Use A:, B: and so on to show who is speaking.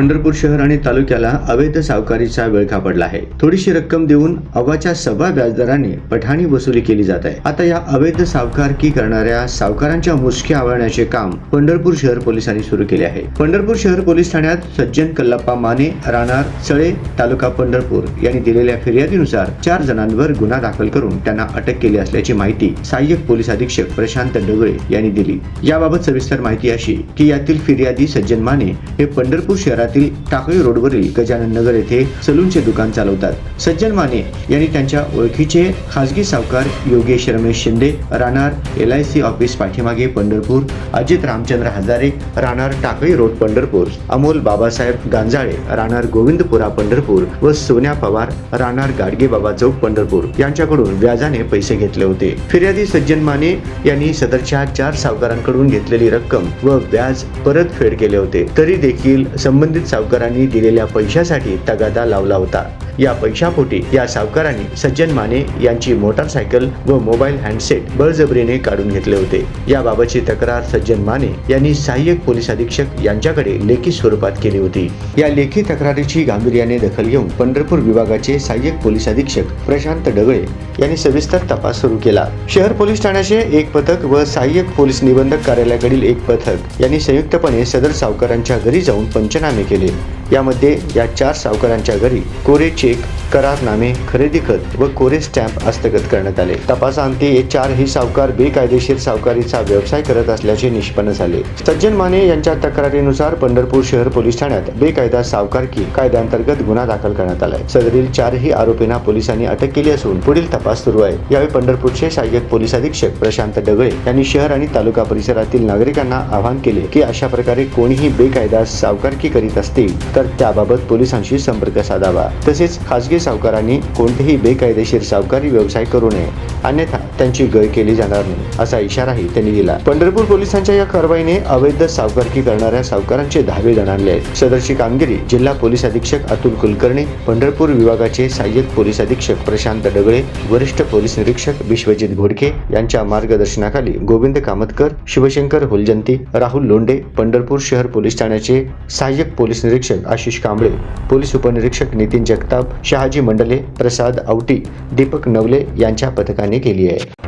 A: पंढरपूर शहर आणि तालुक्याला अवैध सावकारीचा वेळ पडला आहे. थोडीशी रक्कम देऊन अव्वाच्या सव्वा व्याजदराने पठाणी वसुली केली जात आहे. आता या अवैध सावकारकी करणाऱ्या सावकारांच्या मुसक्या आवळण्याचे काम पंढरपूर शहर पोलिसांनी सुरू केले आहे. पंढरपूर शहर पोलीस ठाण्यात सज्जन कल्लप्पा माने राहणार सळे तालुका पंढरपूर यांनी दिलेल्या फिर्यादीनुसार चार जणांवर गुन्हा दाखल करून त्यांना अटक केली असल्याची माहिती सहाय्यक पोलीस अधीक्षक प्रशांत डगळे यांनी दिली. याबाबत सविस्तर माहिती अशी की यातील फिर्यादी सज्जन माने हे पंढरपूर शहरात शहरातील टाकळी रोडवरील गजानन नगर येथे सलूनचे दुकान चालवतात. सज्जन माने यांनी त्यांच्या ओळखीचे खासगी सावकार योगेश रमेश शिंदे राहणार एल आय सी ऑफिस पाठीमागे पंढरपूर अजित रामचंद्र हजारे राहणार टाकळी रोड पंढरपूर अमोल बाबासाहेब गांजाळे राहणार गोविंदपुरा पंढरपूर व सोन्या पवार राहणार गाडगे बाबा चौक पंढरपूर यांच्याकडून व्याजाने पैसे घेतले होते. फिर्यादी सज्जन माने यांनी सदरच्या चार सावकारांकडून घेतलेली रक्कम व व्याज परत फेड केले होते. तरी देखील संबंधित सावकारांनी दिलेल्या पैशासाठी तगादा लावला होता. या पैशापोटी या सावकारांनी सज्जन माने यांची मोटारसायकल व मोबाईल हँडसेट बळजबरीने काढून घेतले होते. याबाबतची तक्रार सज्जन माने यांनी सहाय्यक पोलीस अधीक्षक यांच्याकडे लेखी स्वरूपात केली होती. या लेखी तक्रारीची गांभीर्याने दखल घेऊन पंढरपूर विभागाचे सहाय्यक पोलीस अधीक्षक प्रशांत डगळे यांनी सविस्तर तपास सुरू केला. शहर पोलीस ठाण्याचे एक पथक व सहाय्यक पोलीस निबंधक कार्यालयाकडील एक पथक यांनी संयुक्तपणे सदर सावकारांच्या घरी जाऊन पंचनामे केले. यामध्ये या चार सावकारांच्या घरी कोरे चेक करारनामे खरेदी खत व कोरे स्टॅम्प हस्तगत करण्यात आले. तपासाअंती हे चारही सावकार बेकायदेशीर सावकारीचा व्यवसाय करत असल्याचे निष्पन्न झाले. सज्जन माने यांच्या तक्रारीनुसार पंढरपूर शहर पोलीस ठाण्यात बेकायदा सावकारकी कायद्याअंतर्गत गुन्हा दाखल करण्यात आलाय. सदरील चारही आरोपींना पोलिसांनी अटक केली असून पुढील तपास सुरू आहे. यावेळी पंढरपूरचे सहाय्यक पोलीस अधीक्षक प्रशांत डगळे यांनी शहर आणि तालुका परिसरातील नागरिकांना आवाहन केले की अशा प्रकारे कोणीही बेकायदा सावकारकी करीत असतील तर त्याबाबत पोलिसांशी संपर्क साधावा. तसेच खासगी सावकारांनी कोणतेही बेकायदेशीर सावकारी व्यवसाय करू नये. अन्यथा त्यांची गय केली जाणार नाही असा इशाराही त्यांनी दिला. पंढरपूर पोलिसांच्या या कारवाईने अवैध सावकारकी करणाऱ्या सावकारांचे धावे जणांले आहेत. सदरची कामगिरी जिल्हा पोलीस अधीक्षक अतुल कुलकर्णी पंढरपूर विभागाचे सहाय्यक पोलीस अधीक्षक प्रशांत डगळे वरिष्ठ पोलीस निरीक्षक विश्वजित घोडके यांच्या मार्गदर्शनाखाली गोविंद कामतकर शिवशंकर होलजंती राहुल लोंडे पंढरपूर शहर पोलीस ठाण्याचे सहाय्यक पोलीस निरीक्षक आशिष कांबळे पोलीस उपनिरीक्षक नितीन जगताप शहा शहाजी मंडले प्रसाद आवटी दीपक नवले यांच्या पथकाने केली आहे.